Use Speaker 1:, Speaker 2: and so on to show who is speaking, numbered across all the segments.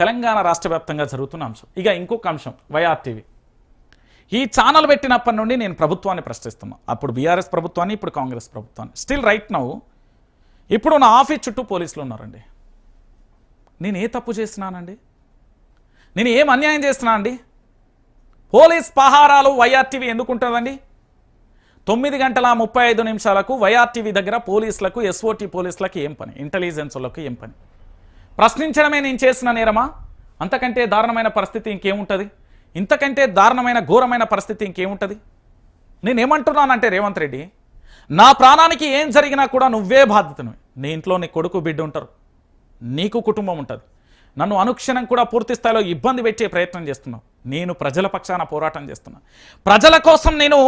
Speaker 1: తెలంగాణ రాష్ట్ర వ్యాప్తంగా జరుగుతున్న అంశం. ఇక ఇంకొక అంశం వైఆర్టీవీ. ఈ ఛానల్ పెట్టినప్పటి నుండి నేను ప్రభుత్వాన్ని ప్రశ్నిస్తున్నాను అప్పుడు బీఆర్ఎస్ ప్రభుత్వాన్ని ఇప్పుడు కాంగ్రెస్ ప్రభుత్వాన్ని. స్టిల్ రైట్ నౌ ఇప్పుడు నా ఆఫీస్ చుట్టూ పోలీసులు ఉన్నారండి. నేను ఏ తప్పు చేస్తున్నానండి? నేను ఏం అన్యాయం చేస్తున్నా అండి పోలీస్ పహారాలు వైఆర్టీవీ ఎందుకుంటుందండి? తొమ్మిది గంటల ముప్పై ఐదు నిమిషాలకు వైఆర్టీవీ దగ్గర పోలీసులకు ఎస్ఓటీ పోలీసులకు ఏం పని? ఇంటెలిజెన్స్లకు ఏం పని? ప్రశ్నించడమే నేను చేసిన నేరమా? అంతకంటే దారుణమైన పరిస్థితి ఇంకేముంటుంది? ఇంతకంటే దారుణమైన ఘోరమైన పరిస్థితి ఇంకేముంటుంది? నేనేమంటున్నానంటే రేవంత్ రెడ్డి నా ప్రాణానికి ఏం జరిగినా కూడా నువ్వే బాధ్యతను. నీ ఇంట్లో నీ కొడుకు బిడ్డ ఉంటారు. నీకు కుటుంబం ఉంటుంది. నన్ను అనుక్షణం కూడా పూర్తి స్థాయిలో ఇబ్బంది పెట్టే ప్రయత్నం చేస్తున్నావు. నేను ప్రజల పక్షాన పోరాటం చేస్తున్నా. ప్రజల కోసం నేను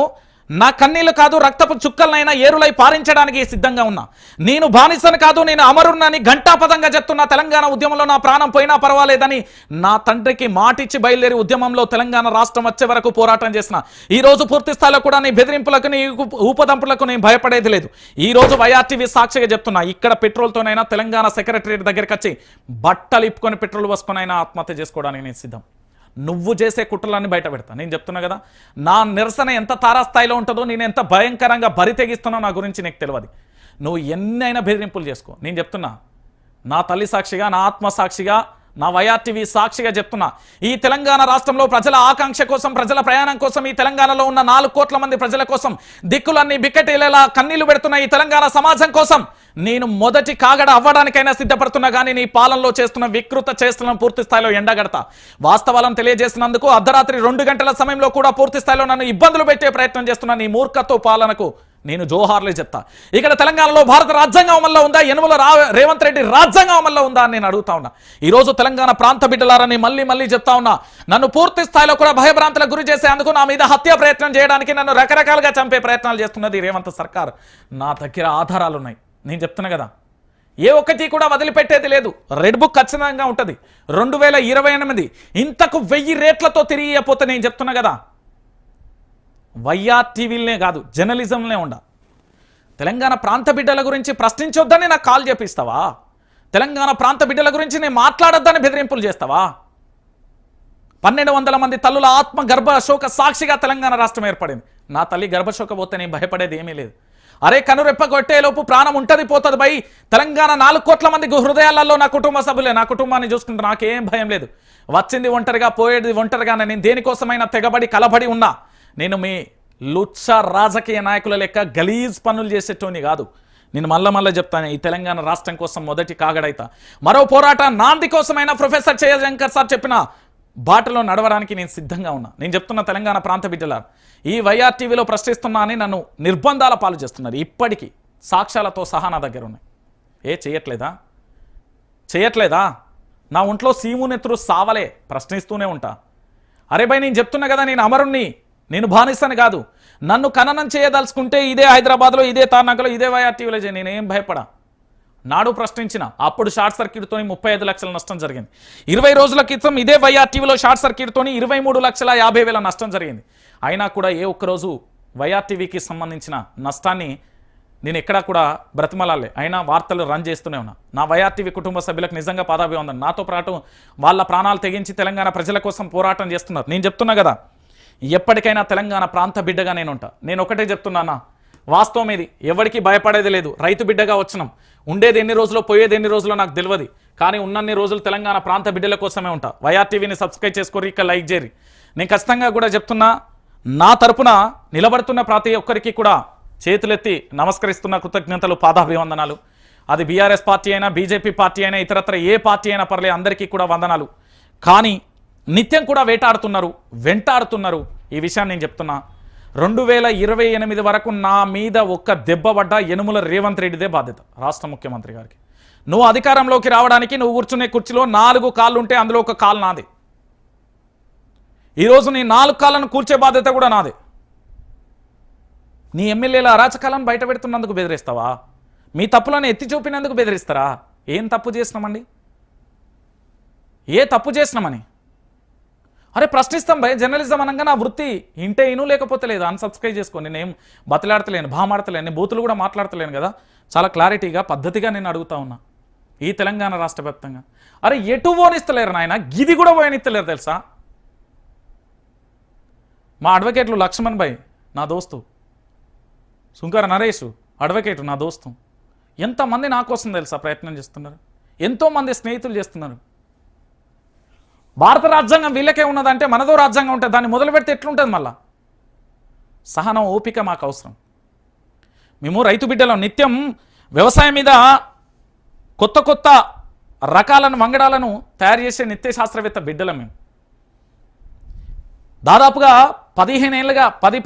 Speaker 1: నా కన్నీళ్ళు కాదు రక్తపు చుక్కలనైనా ఏరులై పారించడానికి సిద్ధంగా ఉన్నా. నేను బానిసను కాదు నేను అమరున్నని ఘంటాపదంగా చెప్తున్నా. తెలంగాణ ఉద్యమంలో నా ప్రాణం పోయినా పర్వాలేదని నా తండ్రికి మాటిచ్చి బయలుదేరి ఉద్యమంలో తెలంగాణ రాష్ట్రం వచ్చే వరకు పోరాటం చేసిన. ఈ రోజు పూర్తి స్థాయిలో కూడా నీ బెదిరింపులకు నీ ఊపదంపులకు నేను భయపడేది లేదు. ఈ రోజు వైఆర్టీవీ సాక్షిగా చెప్తున్నా ఇక్కడ పెట్రోల్తోనైనా తెలంగాణ సెక్రటరియట్ దగ్గరికి వచ్చి బట్టలు ఇప్పుకొని పెట్రోల్ పోసుకొనైనా ఆత్మహత్య చేసుకోవడానికి నేను సిద్ధం. నువ్వు చేసే కుట్రలన్నీ బయట పెడతా. నేను చెప్తున్నా కదా నా నిరసన ఎంత తారాస్థాయిలో ఉంటుందో నేను ఎంత భయంకరంగా బరి తెగిస్తున్నా నా గురించి నీకు తెలియదు. నువ్వు ఎన్నైనా బెదిరింపులు చేసుకో. నేను చెప్తున్నా నా తల్లి సాక్షిగా నా ఆత్మ సాక్షిగా నా వైఆర్టీవీ సాక్షిగా చెప్తున్నా. ఈ తెలంగాణ రాష్ట్రంలో ప్రజల ఆకాంక్ష కోసం ప్రజల ప్రయాణం కోసం ఈ తెలంగాణలో ఉన్న నాలుగు కోట్ల మంది ప్రజల కోసం దిక్కులన్నీ బిక్కటేలేలా కన్నీళ్ళు పెడుతున్న ఈ తెలంగాణ సమాజం కోసం నేను మొదటి కాగడ అవ్వడానికైనా సిద్ధపడుతున్నా కానీ నీ పాలనలో చేస్తున్న వికృత చేస్తున్న పూర్తి స్థాయిలో ఎండగడతా. వాస్తవాలను తెలియజేసినందుకు అర్ధరాత్రి రెండు గంటల సమయంలో కూడా పూర్తి స్థాయిలో నన్ను ఇబ్బందులు పెట్టే ప్రయత్నం చేస్తున్న నీ మూర్ఖత్వ పాలనకు నేను జోహార్లే చెప్తా. ఇక్కడ తెలంగాణలో భారత రాజ్యాంగం అమల్లో ఉందా? యనుమల రా రేవంత్ రెడ్డి రాజ్యాంగం అమల్లో ఉందా అని నేను అడుగుతా ఉన్నా. ఈరోజు తెలంగాణ ప్రాంత బిడ్డలారని మళ్ళీ మళ్ళీ చెప్తా ఉన్నా. నన్ను పూర్తి స్థాయిలో కూడా భయభ్రాంతులకు గురి చేసేందుకు నా మీద హత్య ప్రయత్నం చేయడానికి నన్ను రకరకాలుగా చంపే ప్రయత్నాలు చేస్తున్నది రేవంత్ సర్కార్. నా దగ్గర ఆధారాలు ఉన్నాయి. నేను చెప్తున్నా కదా. ఏ ఒక్కటి కూడా వదిలిపెట్టేది లేదు. రెడ్ బుక్ ఖచ్చితంగా ఉంటుంది. రెండు వేల ఇరవై ఎనిమిది. ఇంతకు వెయ్యి రేట్లతో తిరిగిపోతే నేను చెప్తున్నా కదా. వైఆర్టీవీలనే కాదు జర్నలిజంలే ఉండ. తెలంగాణ ప్రాంత బిడ్డల గురించి ప్రశ్నించొద్దని నాకు కాల్ చేపిస్తావా? తెలంగాణ ప్రాంత బిడ్డల గురించి నేను మాట్లాడొద్దని బెదిరింపులు చేస్తావా? పన్నెండు వందల మంది తల్లుల ఆత్మ గర్భశోక సాక్షిగా తెలంగాణ రాష్ట్రం ఏర్పడింది. నా తల్లి గర్భశోక పోతే నేను భయపడేది ఏమీ లేదు. అరే కనురెప్ప కొట్టేలోపు ప్రాణం ఉంటది పోతుంది బై. తెలంగాణ నాలుగు కోట్ల మంది హృదయాలలో నా కుటుంబ సభ్యులే. నా కుటుంబాన్ని చూసుకుంటే నాకేం భయం లేదు. వచ్చింది ఒంటరిగా పోయేది ఒంటరిగానే. నేను దేనికోసమైనా తెగబడి కలబడి ఉన్నా. నేను మీ లుచ్చ రాజకీయ నాయకుల లెక్క గలీజ్ పనులు చేసేటోని కాదు. నేను మళ్ళా మళ్ళీ చెప్తాను ఈ తెలంగాణ రాష్ట్రం కోసం మొదటి కాగడైతా. మరో పోరాట నాంది కోసమైనా ప్రొఫెసర్ జయశంకర్ సార్ చెప్పిన బాటలో నడవడానికి నేను సిద్ధంగా ఉన్నా. నేను చెప్తున్న తెలంగాణ ప్రాంత బిడ్డల ఈ వైఆర్టీవీలో ప్రశ్నిస్తున్నా అని నన్ను నిర్బంధాల పాలు చేస్తున్నారు. ఇప్పటికీ సాక్ష్యాలతో సహా నా దగ్గర ఉన్నాయి. ఏ చేయట్లేదా? చేయట్లేదా? నా ఒంట్లో సీమునెత్తురు సావలే ప్రశ్నిస్తూనే ఉంటా. అరే భయ్ నేను చెప్తున్నా కదా నేను అమరుణ్ణి. నేను బానిస్తాను కాదు. నన్ను ఖననం చేయదలుచుకుంటే ఇదే హైదరాబాద్లో ఇదే తార్నాకలో ఇదే వైఆర్టీవీలో చేయ. నేనేం భయపడా? నాడు ప్రశ్నించిన అప్పుడు షార్ట్ సర్క్యూట్తో ముప్పై ఐదు లక్షల నష్టం జరిగింది. ఇరవై రోజుల క్రితం ఇదే వైఆర్టీవీలో షార్ట్ సర్క్యూట్తో ఇరవై మూడు లక్షల యాభై వేల నష్టం జరిగింది. అయినా కూడా ఏ ఒక్కరోజు వైఆర్టీవీకి సంబంధించిన నష్టాన్ని నేను ఎక్కడా కూడా బ్రతిమలాలే. అయినా వార్తలు రన్ చేస్తూనే ఉన్నా. నా వైఆర్టీవీ కుటుంబ సభ్యులకు నిజంగా పాదాభివందన. నాతో పాటు వాళ్ళ ప్రాణాలు తెగించి తెలంగాణ ప్రజల కోసం పోరాటం చేస్తున్నారు. నేను చెప్తున్నా కదా ఎప్పటికైనా తెలంగాణ ప్రాంత బిడ్డగా నేను ఉంటా నేను ఒకటే చెప్తున్నానా వాస్తవం ఇది. ఎవరికి భయపడేది లేదు. రైతు బిడ్డగా వచ్చినాం. ఉండేది ఎన్ని రోజులు పోయేది ఎన్ని రోజులో నాకు తెలియదు కానీ ఉన్నన్ని రోజులు తెలంగాణ ప్రాంత బిడ్డల కోసమే ఉంటా. వైఆర్టీవీని సబ్స్క్రైబ్ చేసుకోరు ఇక లైక్ చేయరు. నేను ఖచ్చితంగా కూడా చెప్తున్నా నా తరపున నిలబడుతున్న ప్రతి ఒక్కరికి కూడా చేతులెత్తి నమస్కరిస్తున్న కృతజ్ఞతలు పాదాభివందనాలు. అది బీఆర్ఎస్ పార్టీ అయినా బీజేపీ పార్టీ అయినా ఇతరత్ర ఏ పార్టీ అయినా పర్లే అందరికీ కూడా వందనాలు. కానీ నిత్యం కూడా వేటాడుతున్నారు వెంటాడుతున్నారు. ఈ విషయాన్ని నేను చెప్తున్నా. రెండు వేల ఇరవై ఎనిమిది వరకు నా మీద ఒక్క దెబ్బ పడ్డ రేవంత్ రెడ్డిదే బాధ్యత రాష్ట్ర ముఖ్యమంత్రి గారికి. నువ్వు అధికారంలోకి రావడానికి నువ్వు కూర్చునే కుర్చీలో నాలుగు కాళ్ళు ఉంటే అందులో ఒక కాలు నాది. ఈరోజు నీ నాలుగు కాళ్ళను కూర్చే బాధ్యత కూడా నాది. నీ ఎమ్మెల్యేల అరాచకాలను బయట పెడుతున్నందుకు బెదిరిస్తావా? మీ తప్పులను ఎత్తి చూపినందుకు బెదిరిస్తారా? ఏం తప్పు చేసినామండి? ఏ తప్పు చేసినామని? అరే ప్రశ్నిస్తాం భయ జర్నలిజం అనగా నా వృత్తి ఇంటే ఇను లేకపోతే లేదు. అన్సబ్స్క్రైబ్ చేసుకోండి నేను బతలాడతలేను భామాడతలేను బూతులు కూడా మాట్లాడతలేను కదా. చాలా క్లారిటీగా పద్ధతిగా నేను అడుగుతా ఉన్నా. ఈ తెలంగాణ రాష్ట్ర వ్యాప్తంగా. అరే ఎటు పోనిస్తలేరు నాయన? గిది కూడా పోయనిస్తలేరు తెలుసా? మా అడ్వకేట్లు లక్ష్మణ్ భాయ్ నా దోస్తు. సుంకర నరేష్ అడ్వకేట్ నా దోస్తు. ఎంతమంది నా కోసం తెలుసా ప్రయత్నం చేస్తున్నారు? ఎంతోమంది స్నేహితులు చేస్తున్నారు? భారత రాజ్యాంగం వీళ్ళకే ఉన్నదంటే మనదో రాజ్యాంగం ఉంటుంది దాన్ని మొదలు పెడితే ఎట్లుంటుంది మళ్ళా? సహనం ఓపిక మాకు అవసరం. మేము రైతు బిడ్డలం నిత్యం వ్యవసాయం మీద కొత్త కొత్త రకాలను వంగడాలను తయారు చేసే నిత్య శాస్త్రవేత్త బిడ్డలం మేము. దాదాపుగా పదిహేను ఏళ్ళుగా పది పది